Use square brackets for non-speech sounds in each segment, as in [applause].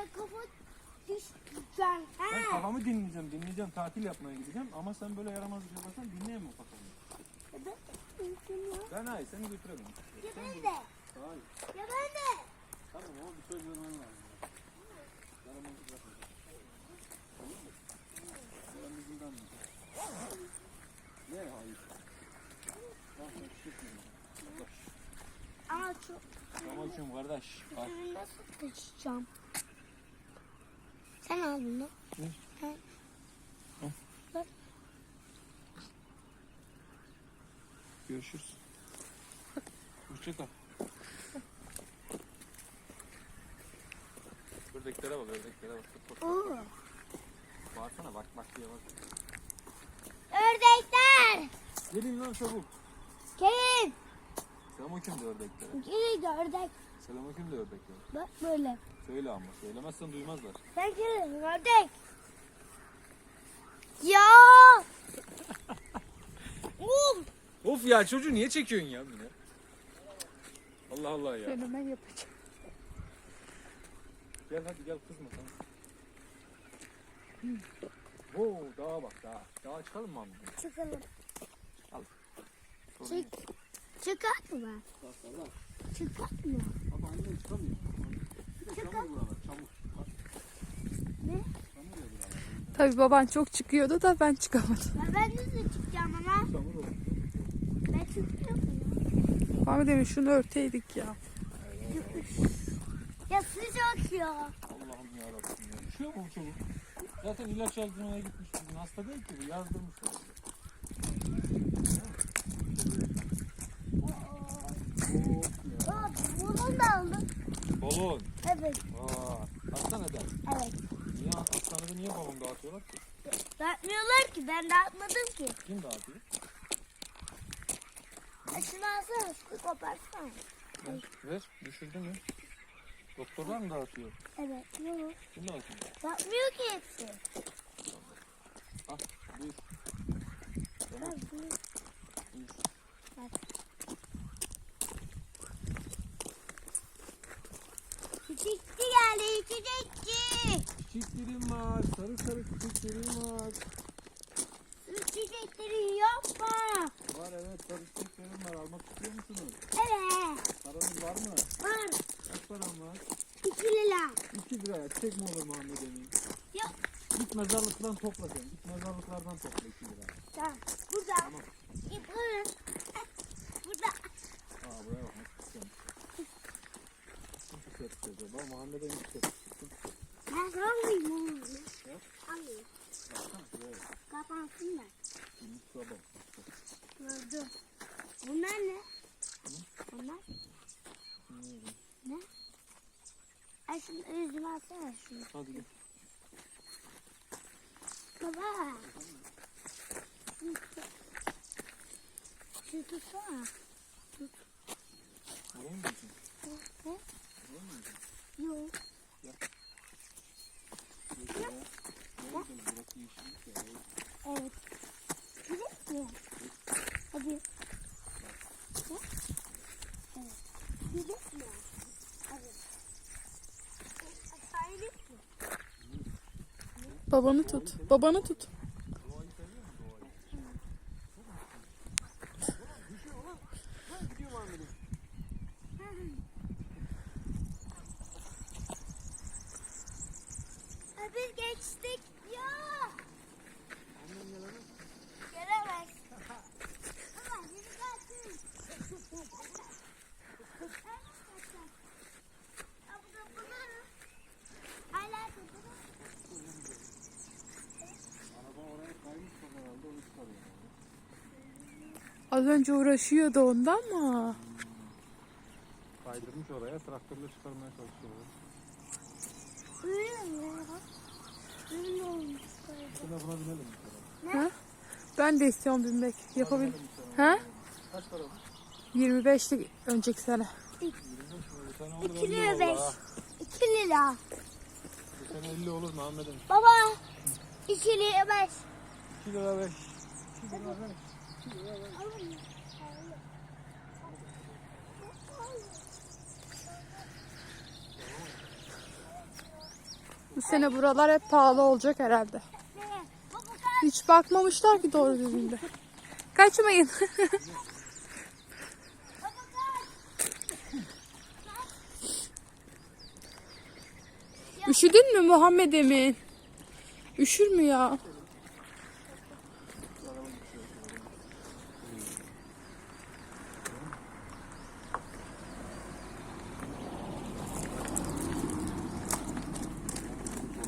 Ya kafa düşeceksin. Ben kafamı dinleyeceğim, dinleyeceğim, tatil yapmaya gideceğim ama sen böyle yaramazlık yaparsan dinleyemem kafamı. Ya ben de. Ben hayır seni götüremem. Ya ben de. Hayır. Ya ben de. Tamam ama bir söz vermen lazım. Yaramazlık yapmayacağım. Tamam mı? Yaramazlığından mı? Ne hayır? Tamam ben şişirtmiyorum. Kardeş. Ama çok. Selamünaleyküm kardeş. Ben nasıl taşıyacağım? Sen al bunu. Ne? Sen. Görüşürüz. Hoşçakal. Ördeklere bak, ördeklere bak. Bak, bak, bak. Bağırsana bak bak diye bak. Ördekler. Gelin lan çabuk. Gelin. Selamünaleyküm de ördeklere. Gelin de ördek. Selamünaleyküm de ördeklere. Bak böyle. Söyle ama söylemezsen duymazlar. Sen gelin ördek. Ya. [laughs] Uf. Of ya çocuğu niye çekiyorsun ya bunu? Allah Allah ya. Fenomen yapacağım. Gel hadi gel kızma tamam. Oo dağa bak dağa. Dağa çıkalım mı abi? Çıkalım. Sorun Çık. Çıkart mı ben? Bak Allah. Çıkart mı? Annem çıkamıyor. Bir de çamur buralar çamur. Bak. Ne? Çamur ya buralar. Tabii baban çok çıkıyordu da ben çıkamadım. Ya ben de çıkacağım ama. Çamur olur. Ben çıkacağım. Abi demiş şunu örteydik ya. Ya sıcak ya. Allah'ım yarabbim ya. Üşüyor mu bu çocuk? Zaten ilaç yazdırmaya gitmiş bugün. Hasta değil ki bu. Yazdırmış o. Of ya. Aa, bunu da aldım. Balon. Evet. Aa, hastaneden. Evet. Niye, hastanede niye balon dağıtıyorlar ki? Dağıtmıyorlar ki. Ben dağıtmadım ki. Kim dağıtıyor? Şunu alsana. Şunu koparsana. Ver, ver. Düşürdün mü? Doktorlar mı dağıtıyor? Evet. Yok. Kim dağıtıyor? Dağıtmıyor ki hepsi. Al, buyur. Tamam, bunu- buyur. Çiçekçi geldi. Çiçekçi. Çiçeklerim var, sarı sarı çiçeklerim var. Şu çiçekleri yapma. Var evet, sarı çiçeklerim var. Almak istiyor musunuz? Evet. Paranız var mı? Var. Kaç param var? İki lira. 2 liraya çiçek mi olur Muhammed Emin? Yok. Git mezarlıktan topla sen. Git mezarlıklardan topla 2 lira. Tamam. İpleri. Burada. Aa buraya bak nasıl çiçeğim. Çiçek acaba? Emin çiçek. Ben sanmıyorum onu. Yok. Hayır. Baksana şuraya bak. Kapansın da. Gümüş baba. Gördüm. Bunlar ne? Bunlar ne? Ay şunu yüzüme alsana şunu. Hadi gel. Baba. Şu tutsana. Alayım mı için? Ne? Alayım mı için? Yok. Yok güzel. Evet. Gidelim mi? Hadi. Ne? Evet. Mi? Hadi. Babanı tut. Babanı tut. Doğayı seviyor musun doğayı? Düşüyor lan. Lan gidiyor Muhammed Emin. Ha, Biz geçtik ya. Annem gelemez. Gelemez. Ama yürü gelsin. Az önce uğraşıyordu ondan mı? Kaydırmış oraya traktörle çıkarmaya çalışıyor. Şuna buna binelim. Ha? Ben de istiyorum binmek. Yapabil. Binelim bir kere. Ha? Kaç para bu? 25'li önceki sene. 25 mi? Bu sene olur İki 50 lira beş. valla. İki lira. Bu sene 50 olur Muhammed Emin. Baba. İki lira beş. 2 lira 5. 2 lira 5. 2 lira 5. Alın mı? Bu sene buralar hep pahalı olacak herhalde. Hiç bakmamışlar ki doğru düzgün. Kaçmayın. [laughs] Üşüdün mü Muhammed Emin? Üşür mü ya?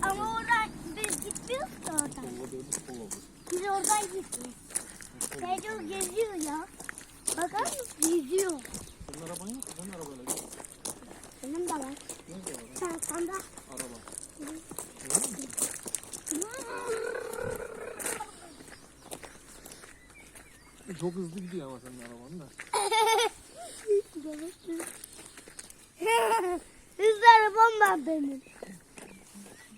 Ama oradan biz gitmiyoruz ki oradan. Biz oradan gitmiyoruz. Teyze geziyor ya. Bakar mısın? Geziyor. Senin araban yok mu? Senin arabayla git. Benim de var. Nerede sen de. Araba. Çok hızlı gidiyor ama senin araban da. [laughs] Hızlı arabam var benim.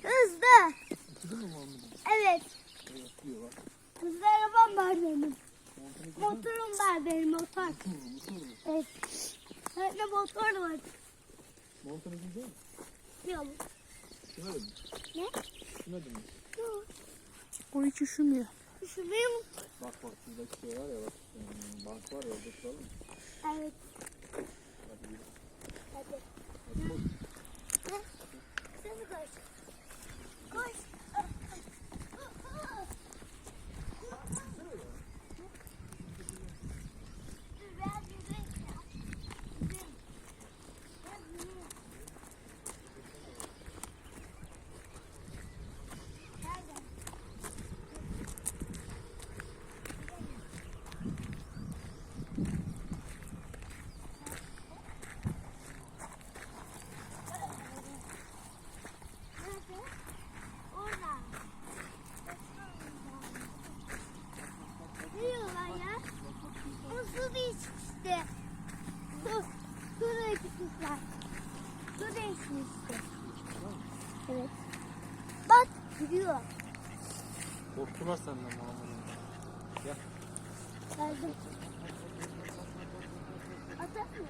Hızlı. Evet. Evet diyor bak. Hızlı arabam var benim. Motorum var benim motor. Evet. Bende motor var. Montunu giydin mi? Yok. Üşümedin mi? Ne? Üşümedin mi? Yok. O hiç üşümüyor. Üşümüyor mu? Bak bak şuradaki şey var ya bak. Bank var ya orada tutalım. mı? Evet. Hadi yürü. Hadi. Hadi koş. Ne? Sen de koş. Koş. Dur, biraz yürüyeyim ya. Yürüyeyim. Biraz yürüyeyim. Nerede? Nerede? Orada. Ne diyorlar ya? O su değişmişti. Su, su değişmişler. Su değişmişti. Evet. Gidiyor. Korktular senden Muhammed'im. Gel. Geldim. Atar mı?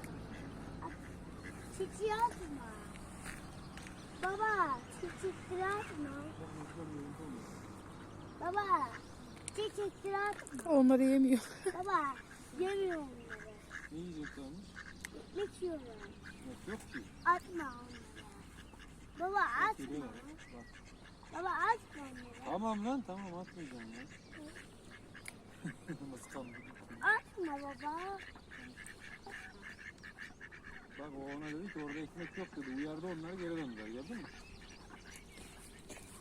At. Çiçeği atma. Baba, çiçekleri atma. Baba, çiçekleri atma. Onları yemiyor. Baba, yemiyor onları. Ne yiyeceklermiş? Ekmek yiyorlar. Yok, yok ki. Atma onları. Baba atma. Bak. Baba atma onları. Tamam lan tamam atmayacağım ya. [laughs] Kaldı? Atma baba. Bak o ona dedi ki orada ekmek yok dedi. Uyardı onları geri döndüler gördün mü?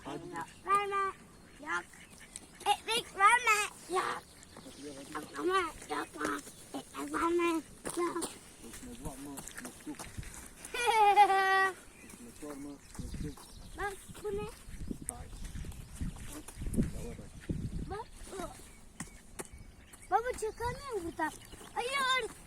Hadi Yok, verme. Yok. Ekmek verme. Yok. Ama yapma. Ekmek verme. Yok. ekmek var mı? Ekmek yok. Ekmek var mı? Ekmek yok. Bak bu ne? Yavaş. Bak bu.